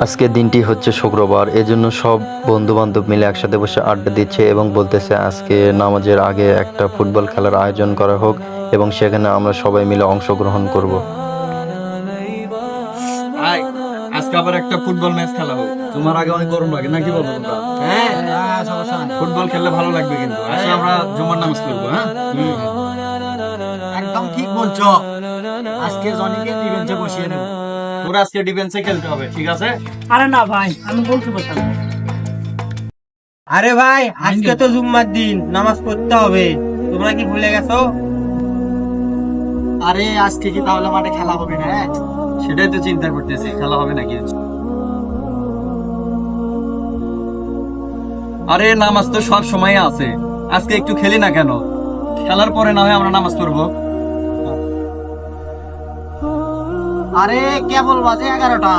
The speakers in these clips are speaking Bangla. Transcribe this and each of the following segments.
আজকের দিনটি হচ্ছে শুক্রবার এজন্য সব বন্ধু বান্ধব মিলে একসাথে বসে আড্ডা দিচ্ছে এবং বলতেছে আজকে নামাজের আগে একটা ফুটবল খেলার আয়োজন করা হোক এবং সেখানে আমরা সবাই মিলে অংশগ্রহণ করব। আজকে আবার একটা ফুটবল ম্যাচ খেলা হোক। তোমার আগে অনেক গরম লাগে নাকি বলো তোমরা? হ্যাঁ। ফুটবল খেললে ভালো লাগবে কিন্তু। আমরা জুমার নামাজ পড়ব হ্যাঁ? একদম ঠিক বলছো। আজকে জনিকে ডিফেন্সে বসিয়ে নেব তোরা আজকে ডিফেন্সে খেলতে হবে ঠিক আছে? আরে না ভাই আমি বলতে পারতাম আরে ভাই আজকে তো জুম্মার দিন নামাজ পড়তে হবে। তোমরা কি ভুলে গেছো? আরে আজকে কি তাহলে মাঠে খেলা হবে না? সেটাই তো চিন্তা করতেছি খেলা হবে নাকি? আরে নামাজ তো সব সময় আছে। আজকে একটু খেলি না কেন? খেলার পরে না হয় আমরা নামাজ পড়ব। আরে কেবল বাজে এগারোটা।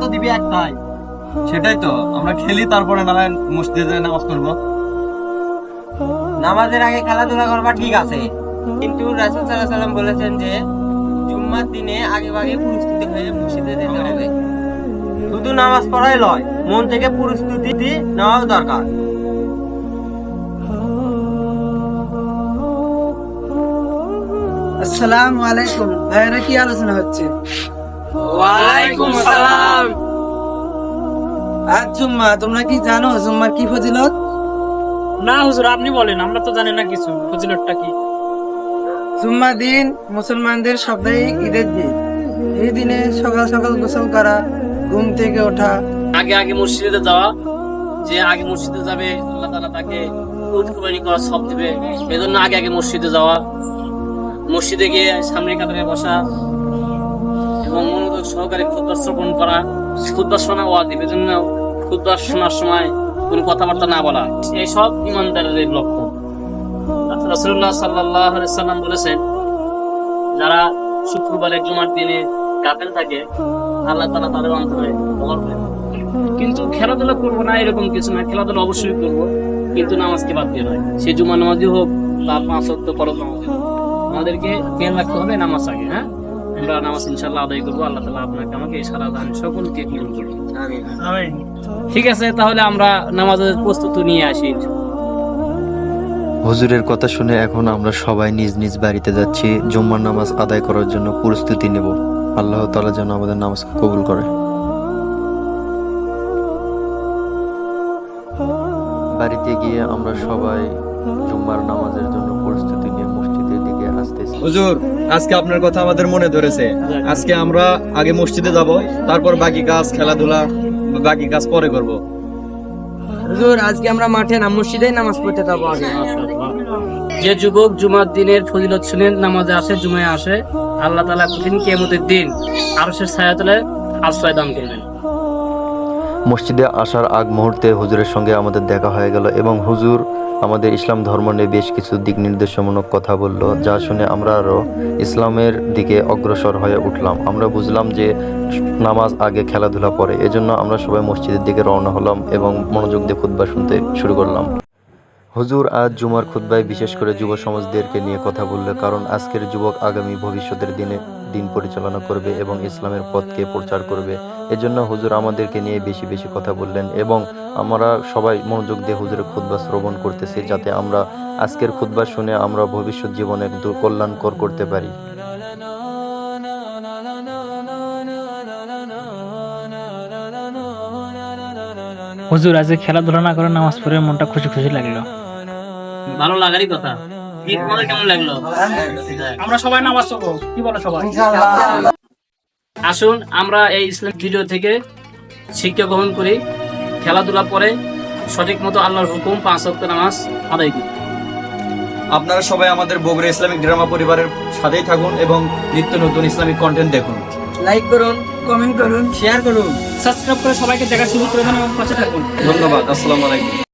তো দিবি একটাই সেটাই তো আমরা খেলি তারপরে মসজিদে নামাজ নামাজের আগে খেলাধুলা করবা ঠিক আছে কিন্তু রাসুল সাল্লাহ সাল্লাম বলেছেন যে জুম্মার দিনে আগে ভাগে প্রস্তুতি হয়ে মসজিদে যেতে হবে। শুধু নামাজ পড়াই লয় মন থেকে প্রস্তুতি নেওয়াও দরকার। আসসালামু আলাইকুম। ভাইয়েরা কি আলোচনা হচ্ছে? ওয়ালাইকুম সালাম। আজ জুম্মা তোমরা কি জানো জুম্মার কি ফজিলত? না হুজুর আপনি বলেন আমরা তো জানি না কিছু। ফজিলতটা কি? জুম্মা দিন মুসলমানদের সাপ্তাহিক ঈদের দিন। এই দিনে সকাল সকাল গোসল করা ঘুম থেকে ওঠা। আগে আগে মসজিদে যাওয়া যে আগে মসজিদে যাবে আল্লাহ তাআলা তাকে উট কুরবানি করা সব দিবে। এজন্য আগে আগে মসজিদে যাওয়া। মসজিদে গিয়ে সামনে কাতারে বসা এবং মনোযোগ সহকারে খুদ্া শ্রবণ করা, খুদ্া শোনা ওয়া দিবে এজন্য খুদ্া শোনার সময় কোনো কথাবার্তা না বলা, এই সব ইমানদারের লক্ষ্য। রাসূলুল্লাহ সাল্লাল্লাহু আলাইহি সাল্লাম বলেছেন, যারা শুক্রবারে জুমার দিনে গাফেল থাকে, আল্লাহ তালা তাদের অন্তরে কিন্তু খেলাধুলা করব না, এরকম কিছু না। খেলাধুলা অবশ্যই করব, কিন্তু নামাজকে বাদ দিয়ে নয়। সে জুমা নামাজই হোক বা পাঁচ অক্ট পরব নামাজই হোক। আমাদেরকে খেয়াল রাখতে হবে নামাজ আগে হ্যাঁ? আমরা নামাজ ইনশাল্লাহ আদায় করব আল্লাহ তালা আপনাকে আমাকে এই সারা দান সকলকে কবুল করুন ঠিক আছে তাহলে আমরা নামাজের প্রস্তুতি নিয়ে আসি। হুজুরের কথা শুনে এখন আমরা সবাই নিজ নিজ বাড়িতে যাচ্ছি জুম্মার নামাজ আদায় করার জন্য প্রস্তুতি নেব। আল্লাহ তাআলা যেন আমাদের নামাজ কবুল করে। বাড়িতে গিয়ে আমরা সবাই জুম্মার নামাজের জন্য প্রস্তুতি হুজুর আজকে আপনার কথা আমাদের মনে ধরেছে। আজকে আমরা আগে মসজিদে যাব তারপর বাকি কাজ খেলাধুলা বাকি কাজ পরে করব। হুজুর আজকে আমরা মাঠে না মসজিদে নামাজ পড়তে যাব আগে। যে যুবক জুমার দিনের ফজিলত শুনে নামাজে আসে জুমায় আসে আল্লাহ তালা কঠিন কেমতের দিন আরশের ছায়া তলে আশ্রয় দান করবেন। মসজিদে আসার আগ মুহূর্তে হুজুরের সঙ্গে আমাদের দেখা হয়ে গেল এবং হুজুর আমাদের ইসলাম ধর্ম নিয়ে বেশ কিছু দিক নির্দেশমূলক কথা বলল, যা শুনে আমরা আরও ইসলামের দিকে অগ্রসর হয়ে উঠলাম। আমরা বুঝলাম যে নামাজ আগে খেলাধুলা পরে, এজন্য আমরা সবাই মসজিদের দিকে রওনা হলাম এবং মনোযোগ দিয়ে খুতবা শুনতে শুরু করলাম। হুজুর, আজ জুমার খুতবায় বিশেষ করে যুব সমাজদেরকে নিয়ে কথা বললে, কারণ আজকের যুবক আগামী ভবিষ্যতের দিনে দিন পরিচালনা করবে এবং ইসলামের পথকে প্রচার করবে। এজন্য হুজুর আমাদেরকে নিয়ে বেশি বেশি কথা বললেন এবং আমরা সবাই মনোযোগ দিয়ে হুজুরের খুতবা শ্রবণ করতেছি যাতে আমরা আজকের খুতবা শুনে আমরা ভবিষ্যৎ জীবনে কল্যাণকর করতে পারি। হুজুর আজকে খেলাধুলা না করে নামাজ পড়ে মনটা খুশি খুশি লাগল। ভালো লাগারই কথা। কেমন লাগল? আমরা সবাই নামাজ পড়ব। কি বলো সবাই? আসুন আমরা এই ইসলাম ভিডিও থেকে শিক্ষা গ্রহণ করি। খেলাধুলা পরে সঠিক মতো আল্লাহর হুকুম পাঁচ ওয়াক্ত নামাজ আদায় করি। আপনারা সবাই আমাদের বগুড়া ইসলামিক ড্রামা পরিবারের সাথেই থাকুন এবং নিত্য নতুন ইসলামিক কন্টেন্ট দেখুন। লাইক করুন কমেন্ট করুন শেয়ার করুন। সাবস্ক্রাইব করে সবাইকে দেখা শুরু করে দেন এবং পাশে থাকুন। ধন্যবাদ আসসালামু আলাইকুম।